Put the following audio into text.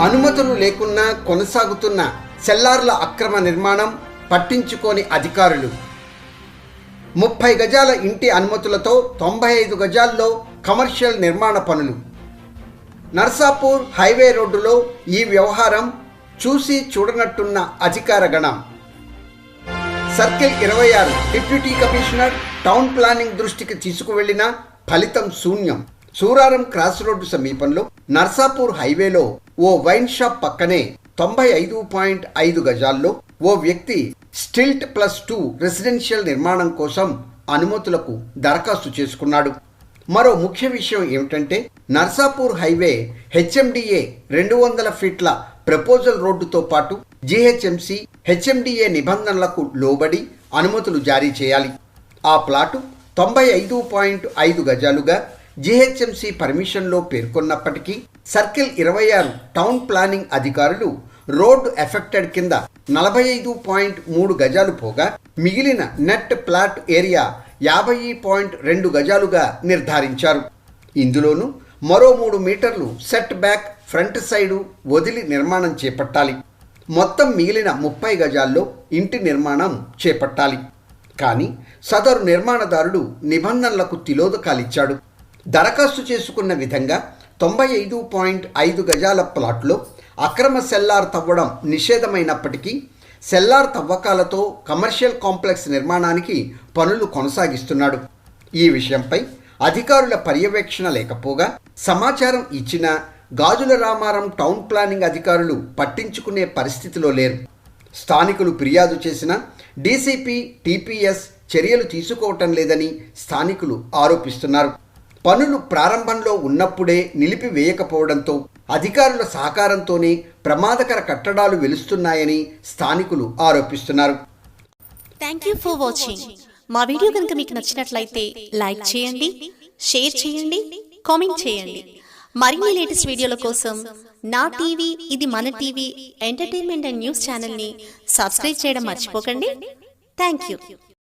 అనుమతులు లేకున్నా కొనసాగుతున్న సెల్లార్ల అక్రమ నిర్మాణం పట్టించుకోని అధికారులు. ముప్పై గజాల ఇంటి అనుమతులతో తొంభై ఐదు గజాల్లో కమర్షియల్ నిర్మాణ పనులు. నర్సాపూర్ హైవే రోడ్డులో ఈ వ్యవహారం చూసి చూడనట్టున్న అధికార గణం. సర్కిల్ ఇరవై ఆరు డిప్యూటీ కమిషనర్ టౌన్ ప్లానింగ్ దృష్టికి తీసుకువెళ్ళిన ఫలితం శూన్యం. సూరారం క్రాస్ రోడ్డు సమీపంలో నర్సాపూర్ హైవేలో ఓ వైన్ షాప్ పక్కనే తొంభై ఐదు పాయింట్ ఐదు గజాల్లో ఓ వ్యక్తి స్టిల్ట్ ప్లస్ టూ రెసిడెన్షియల్ నిర్మాణం కోసం అనుమతులకు దరఖాస్తు చేసుకున్నాడు. మరో ముఖ్య విషయం ఏమిటంటే నర్సాపూర్ హైవే హెచ్ఎండిఏ రెండు వందల ఫీట్ల ప్రపోజల్ రోడ్డుతో పాటు జీహెచ్ఎంసీ హెచ్ఎండిఏ నిబంధనలకు లోబడి అనుమతులు జారీ చేయాలి. ఆ ప్లాటు తొంభై ఐదు పాయింట్ ఐదు గజాలుగా జీహెచ్ఎంసీ పర్మిషన్లో పేర్కొన్నప్పటికీ సర్కిల్ ఇరవై ఆరు టౌన్ ప్లానింగ్ అధికారులు రోడ్డు ఎఫెక్టెడ్ కింద నలభై ఐదు పాయింట్ మూడు గజాలు పోగా మిగిలిన నెట్ ప్లాట్ ఏరియా యాభై పాయింట్ రెండు గజాలుగా నిర్ధారించారు. ఇందులోనూ మరో మూడు మీటర్లు సెట్ బ్యాక్ ఫ్రంట్ సైడు వదిలి నిర్మాణం చేపట్టాలి. మొత్తం మిగిలిన ముప్పై గజాల్లో ఇంటి నిర్మాణం చేపట్టాలి. కానీ సదరు నిర్మాణదారుడు నిబంధనలకు తిలోదకాలిచ్చాడు. దరఖాస్తు చేసుకున్న విధంగా తొంభై ఐదు పాయింట్ ఐదు గజాల ప్లాట్లో అక్రమ సెల్లార్ తవ్వడం నిషేధమైనప్పటికీ సెల్లార్ తవ్వకాలతో కమర్షియల్ కాంప్లెక్స్ నిర్మాణానికి పనులు కొనసాగిస్తున్నాడు. ఈ విషయంపై అధికారుల పర్యవేక్షణ లేకపోగా సమాచారం ఇచ్చిన గాజుల రామారం టౌన్ ప్లానింగ్ అధికారులు పట్టించుకునే పరిస్థితిలో లేరు. స్థానికులు ఫిర్యాదు చేసిన డీసీపీ టీపీఎస్ చర్యలు తీసుకోవటం లేదని స్థానికులు ఆరోపిస్తున్నారు. పనులు ప్రారంభంలో ఉన్నప్పుడే నిలిపివేయకపోవడంతో అధికారుల సహకారంతోనే ప్రమాదకర కట్టడాలు వెలుస్తున్నాయని స్థానికులు ఆరోపిస్తున్నారు. థ్యాంక్ యూ ఫర్ వాచింగ్ మా వీడియో కనుక మీకు నచ్చినట్లయితే లైక్ చేయండి షేర్ చేయండి కామెంట్ చేయండి. మరిన్ని లేటెస్ట్ వీడియోల కోసం నా టీవీ ఇది మన టీవీ ఎంటర్టైన్మెంట్ అండ్ న్యూస్ ఛానల్ని సబ్స్క్రైబ్ చేయడం మర్చిపోకండి. Thank you